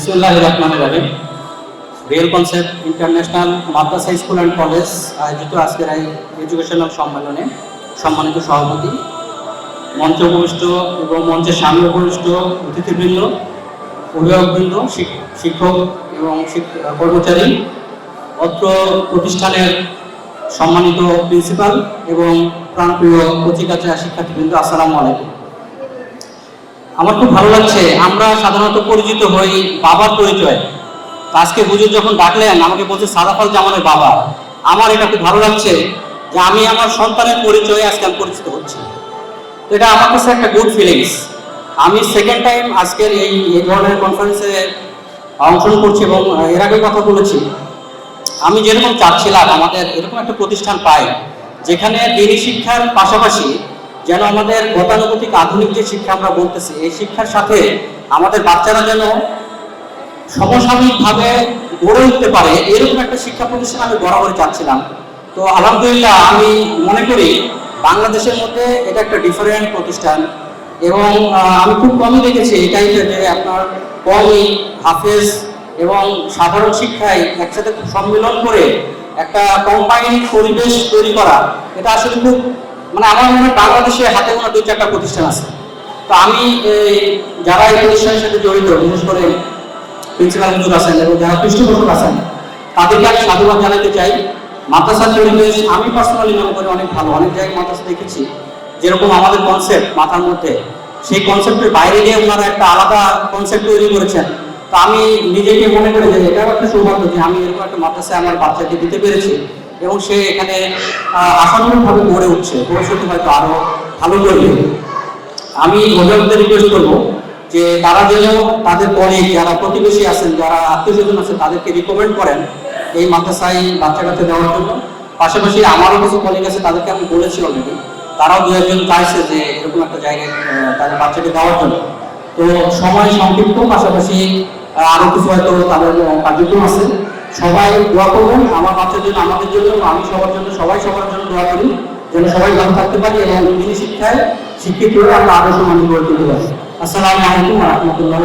বিসমুল্লাহ রহমান রাহিম। Real concept international Madrasa school and college আয়োজিত আজকের এই এডুকেশনাল সম্মেলনে সম্মানিত সভাপতি, মঞ্চে উপবিষ্ট এবং মঞ্চের সামনে উপবিষ্ট অতিথিবৃন্দ, অভিভাবকবৃন্দ, শিক- শিক্ষক এবং কর্মচারী, অত্র প্রতিষ্ঠানের সম্মানিত প্রিন্সিপাল এবং প্রাণপ্রিয় কচিকাচা শিক্ষার্থীবৃন্দ, আসসালামু আলাইকুম। আমার খুব ভালো লাগছে। আমরা সাধারণত পরিচিত হই বাবার পরিচয়। আজকে হুজুর যখন ডাকলেন, আমাকে বলছে, সাদাফল জামানের বাবা। আমার এটা খুব ভালো লাগছে যে আমি আমার সন্তানের পরিচয়ে আজকে আমি পরিচিত হচ্ছি। এটা আমার কাছে একটা গুড ফিলিংস আমি সেকেন্ড টাইম আজকের এই এই ধরনের কনফারেন্সে অংশগ্রহণ করছি এবং এর আগে কথা বলেছি। আমি যেরকম চাচ্ছিলাম, আমাদের এরকম একটা প্রতিষ্ঠান পাই, যেখানে দিনী শিক্ষার পাশাপাশি যেন আমাদের গতানুগতিক আধুনিক যে শিক্ষা আমরা বলতেছি, এই শিক্ষার সাথে আমাদের বাচ্চারা যেন সমসাময়িকভাবে গড়ে উঠতে পারে, এরকম একটা শিক্ষা প্রতিষ্ঠান আমি বরাবরই চাচ্ছিলাম। তো আলহামদুলিল্লাহ আমি মনে করি বাংলাদেশের মধ্যে এটা একটা ডিফারেন্ট প্রতিষ্ঠান এবং আমি খুব কমই দেখেছি এটাই যে আপনার কমই হাফেজ এবং সাধারণ শিক্ষায় একসাথে সম্মিলন করে একটা কম্বাইন পরিবেশ তৈরি করা। এটা আসলে খুব মানে আমার মনে হয় বাংলাদেশে হাতে গোনা দুই চারটা প্রতিষ্ঠান আছে। তো আমি যারা এই প্রতিষ্ঠানের সাথে জড়িত, বিশেষ করে প্রিন্সিপাল হুজুর আছেন এবং যারা পৃষ্ঠপোষক আছেন, তাদেরকে আমি সাধুবাদ জানাতে চাই। মাদ্রাসার পরিবেশ আমি পার্সোনালি মনে করি অনেক ভালো। অনেক জায়গায় মাদ্রাসা দেখেছি, যেরকম আমাদের কনসেপ্ট মাথার মধ্যে। সেই কনসেপ্টের বাইরে গিয়ে ওনারা একটা আলাদা কনসেপ্ট তৈরি করেছেন। তো আমি নিজেকে মনে করি যে এটাও একটা সৌভাগ্য যে আমি এরকম একটা মাদ্রাসায় আমার বাচ্চাকে দিতে পেরেছি। এবং সে এখানে আশানুরূপভাবে গড়ে উঠছে। ভবিষ্যতে হয়তো আরও ভালো করবে। আমি অভিভাবকদের রিকোয়েস্ট করব যে তারা যেন তাদের পরে যারা প্রতিবেশী আছেন যারা আত্মীয় স্বজন আছে তাদেরকে রিকমেন্ড করেন এই মাদ্রাসায় বাচ্চা কাছে দেওয়ার জন্য। পাশাপাশি আমারও কিছু কলিগ আছে তাদেরকে আমি বলেছি অলরেডি তারাও দু একজন চাইছে যে এরকম একটা জায়গায় তাদের বাচ্চাকে দেওয়ার জন্য। তো সময় সংক্ষিপ্ত পাশাপাশি আহ, আরও কিছু হয়তো তাদের কার্যক্রম আছে। সবাই দোয়া করবেন, আমার বাচ্চার জন্য, আমাদের জন্য আমি সবার জন্য, সবাই সবার জন্য দোয়া করি, যেন সবাই ভালো থাকতে পারি এবং দিনী শিক্ষায় শিক্ষিত হয়ে আমরা আদর্শ মানুষ গড়ে তুলতে পারি। আসসালামু আলাইকুম রহমতুল্লাহ